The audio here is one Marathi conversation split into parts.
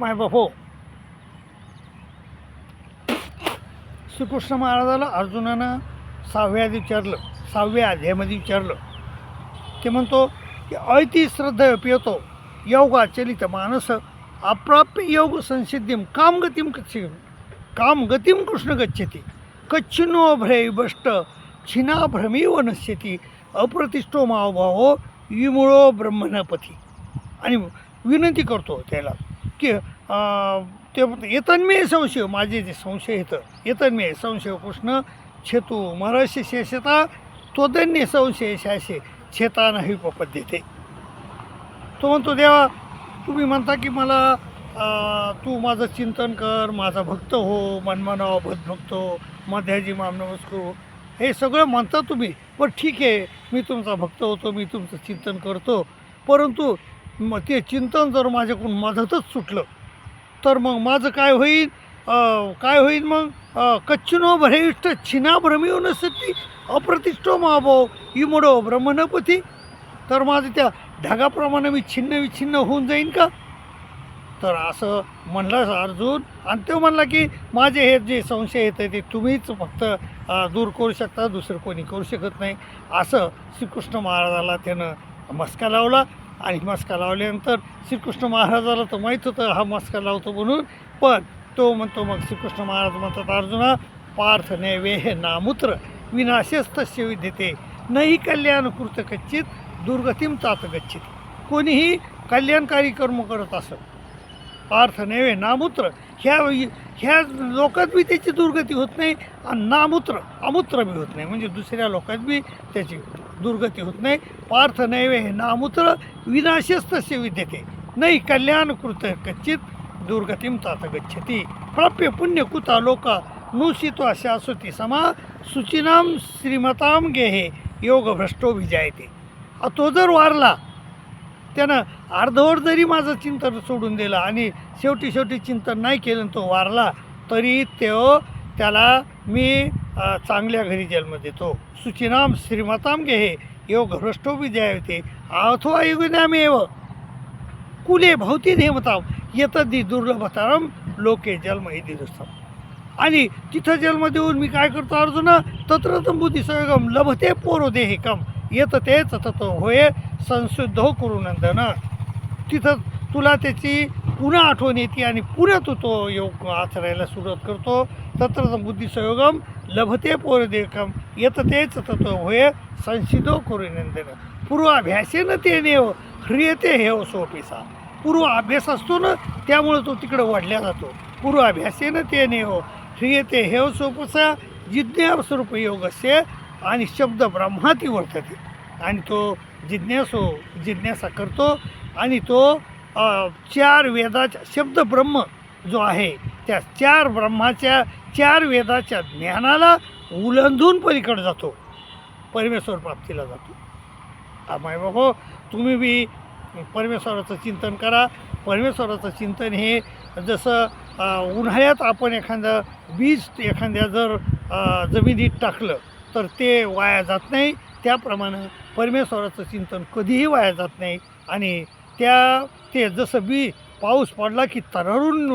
माय बाप हो श्रीकृष्ण महाराजाला अर्जुनानं सहाव्या विचारलं सहाव्या अध्यायामध्ये विचारलं. ते म्हणतो की ऐती श्रद्धा पियतो योगा चलित मानस अप्राप्य योग संसिद्धीम गच्छे काम गतिं कृष्ण गच्छति कच्छिनो भ्रैभष्ट छिना भ्रमीव नश्यती अप्रतिष्ठो मावभावो विमुळो ब्रह्मणपती आणि विनंती करतो त्याला. की ते म्हणतो, येतन्मेय संशय माझे जे संशय येतं येतन्मेय संशय कृष्ण छेतू महाराष्ट्र शेषता त्वदन्य संशय शाशे छेता नाही देते तो म्हणतो देवा तुम्ही म्हणता की मला तू माझं चिंतन कर माझा भक्त हो मनमानावा भक्त हो मध्याजी माम नमस्कार हो. हे. सगळं म्हणता तुम्ही पण ठीक आहे मी तुमचा भक्त होतो मी तुमचं चिंतन करतो परंतु मग ते चिंतन जर माझ्याकडून मधातच सुटलं तर मग माझं काय होईल? काय होईल मग? अं, कच्चिनो भरेष्ठ छिना भ्रमिव अप्रतिष्ठो महाभाव इमुडो ब्रह्मणपती. तर माझं त्या ढगाप्रमाणे मी छिन्न विछिन्न होऊन जाईन का? तर असं म्हणलाच अर्जुन आणि तो म्हणला की माझे हे जे संशय येतं ते तुम्हीच फक्त दूर करू शकता दुसरं कोणी करू शकत नाही. असं श्रीकृष्ण महाराजाला त्यानं मस्का लावला. आणि मस्का लावल्यानंतर श्रीकृष्ण महाराजाला तर माहीत होतं हा मस्का लावतो म्हणून. पण तो म्हणतो मग श्रीकृष्ण महाराज म्हणतात अर्जुना पार्थ नैवे हे नामूत्र विनाशस्तस्य विद्यते नही कल्याण कृत कच्चित दुर्गतीम तात गच्छित. कोणीही कल्याणकारी कर्म करत असत पार्थ नैवे नामूत्र ह्या ह्या लोकात बी त्याची दुर्गती होत नाही आणि नामूत्र अमूत्र बी होत नाही. म्हणजे दुसऱ्या लोकात बी त्याची दुर्गती होत नाही. पार्थ नैवे हे नामूत्र विनाशेच तसे विद्यते. नाही कल्याण कृत कच्चित दुर्गतीम तात गच्छती. प्राप्य पुण्य कुता नुषित्वा नुसितो शाश्वती समा सुचिनाम श्रीमताम गेहे योग भ्रष्टो विजायते तो जर वारला त्यानं अर्धवट जरी माझं चिंतन सोडून दिलं आणि शेवटी शेवटी चिंतन नाही केलं तो वारला तरी तो त्याला मी चांगल्या घरी जन्म देतो सुचिनाम श्रीमताम गेहे योग भ्रष्टो विजयावते अथवा युगनामेव कुले भवती धेमताम येतदी दुर्लभतारम लोके जन्म दिदस्थम आणि तिथं जन्म देऊन मी काय करतो अर्जुन? तत्र बुद्धी सगम लभते पोरो देहिकम येत तेच तत होय संशुद्ध हो करू नंदन तिथं तुला त्याची पुन्हा आठवण येते आणि पुन्हा तू तो योग आचरायला सुरुवात करतो. तत्र बुद्धी संयोगम लभते पोरदेकम येत तेच तत होय संशिदो करू नंदन. पूर्वाभ्यासेनं ते नेव ह्रियते हे सोपिसा. पूर्व अभ्यास असतो ना त्यामुळे तो तिकडं वाढल्या जातो. पूर्वाभ्यासेनं ते नेव ह्रियते हे सोपसा जिज्ञास्वरूप योगस्य आणि शब्द ब्रह्माती वर्तते. आणि तो जिज्ञासो जिज्ञासा करतो आणि तो चार वेदाच्या शब्द ब्रह्म जो आहे त्या चार ब्रह्माच्या चार वेदाच्या ज्ञानाला उलंधून पलीकडे जातो. परमेश्वर प्राप्तीला जातो. माय बाबा तुम्ही बी परमेश्वराचं चिंतन करा. परमेश्वराचं चिंतन हे जसं उन्हाळ्यात आपण एखादं बीज एखाद्या जर जमिनीत टाकलं तर ते वाया जात नाही. त्याप्रमाणे परमेश्वराचं चिंतन कधीही वाया जात नाही. आणि त्या ते जसं बी पाऊस पडला की तररून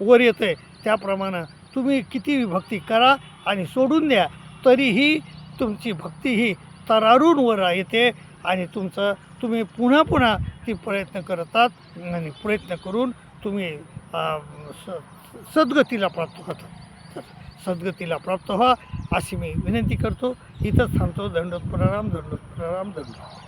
वर येते त्याप्रमाणे तुम्ही किती भक्ती करा आणि सोडून द्या तरीही तुमची भक्ती ही तरारूनवर येते आणि तुमचं तुम्ही पुन्हा पुन्हा ती प्रयत्न करतात आणि प्रयत्न करून तुम्ही स- सद्गतीला प्राप्त होतात सद्गतीला प्राप्त व्हा अशी मी विनंती करतो. इथंच थांबतो. दंडोत प्रणाम दंडोत दंडोत